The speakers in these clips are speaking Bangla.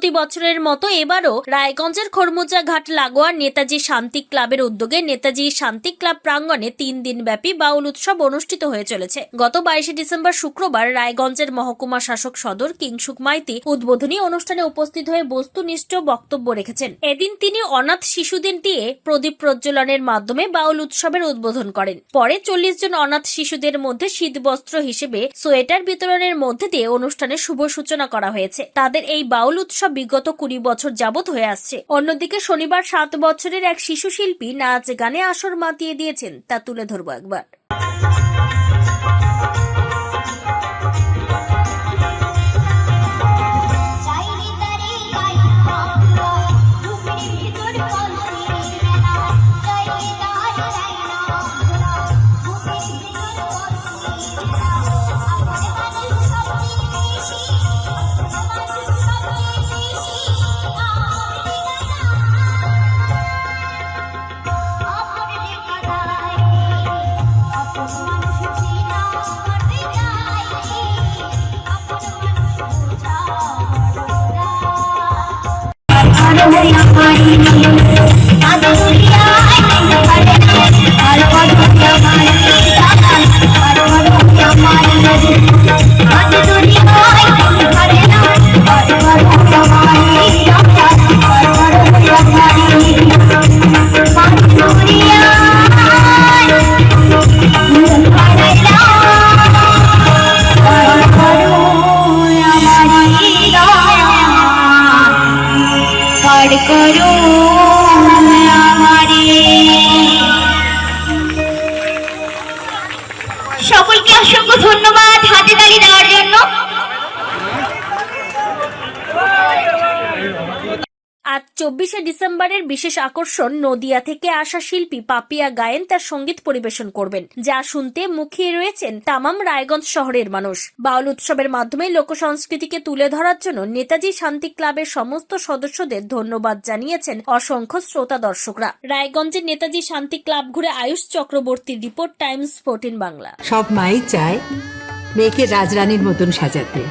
প্রতি বছরের মতো এবারও রায়গঞ্জের খরমুজা ঘাট লাগোয়া নেতাজি শান্তি ক্লাবের উদ্যোগে নেতাজি শান্তি ক্লাব প্রাঙ্গণে তিন দিন ব্যাপী বাউল উৎসব অনুষ্ঠিত হয়ে চলেছে। গত বাইশে ডিসেম্বর শুক্রবার রায়গঞ্জের মহকুমা শাসক সদর কিংসুক মাইতি উদ্বোধনী অনুষ্ঠানে উপস্থিত হয়ে বস্তুনিষ্ঠ বক্তব্য রেখেছেন। এদিন তিনি অনাথ শিশুদের দিয়ে প্রদীপ প্রজ্বলনের মাধ্যমে বাউল উৎসবের উদ্বোধন করেন। পরে চল্লিশ জন অনাথ শিশুদের মধ্যে শীতবস্ত্র হিসেবে সোয়েটার বিতরণের মধ্যে দিয়ে অনুষ্ঠানের শুভ সূচনা করা হয়েছে। তাদের এই বাউল উৎসব বিগত কুড়ি বছর যাবৎ হয়ে আসছে। অন্যদিকে শনিবার সাত বছরের এক শিশু শিল্পী নাচ গানে আসর মাতিয়ে দিয়েছেন, তা তুলে ধরবো একবার। I'm বড়রা পার করো সকলকে অসংখ্য ধন্যবাদ হাতে তালি দেওয়ার জন্য আজ চব্বিশে ডিসেম্বরের বিশেষ আকর্ষণ, নদিয়া থেকে আসা শিল্পী পাপিয়া গায়েন তার সংগীত পরিবেশন করবেন, যা শুনতে মুখিয়ে রয়েছেন তামাম রায়গঞ্জ শহরের মানুষ। বাউল উৎসবের মাধ্যমে লোকসংস্কৃতিকে তুলে ধরার জন্য নেতাজি শান্তি ক্লাবের সমস্ত সদস্যদের ধন্যবাদ জানিয়েছেন অসংখ্য শ্রোতা দর্শকরা। রায়গঞ্জের নেতাজি শান্তি ক্লাব ঘুরে আয়ুষ চক্রবর্তীর রিপোর্ট, টাইমস ফোরটিন বাংলা। সব মাই চায় মেয়েকে রাজরানীর মতন সাজাতে,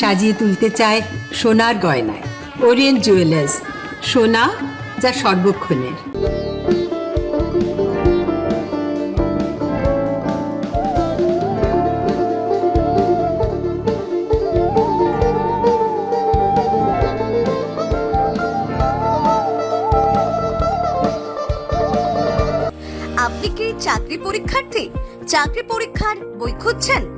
সাজিয়ে তুলতে চায় সোনার গয়নায়। ওরিয়েন্ট জুয়েলার্স সোনা যা সর্বক্ষণের। আপনি কি চাকরি পরীক্ষার্থী? চাকরি পরীক্ষার বই খুঁজছেন?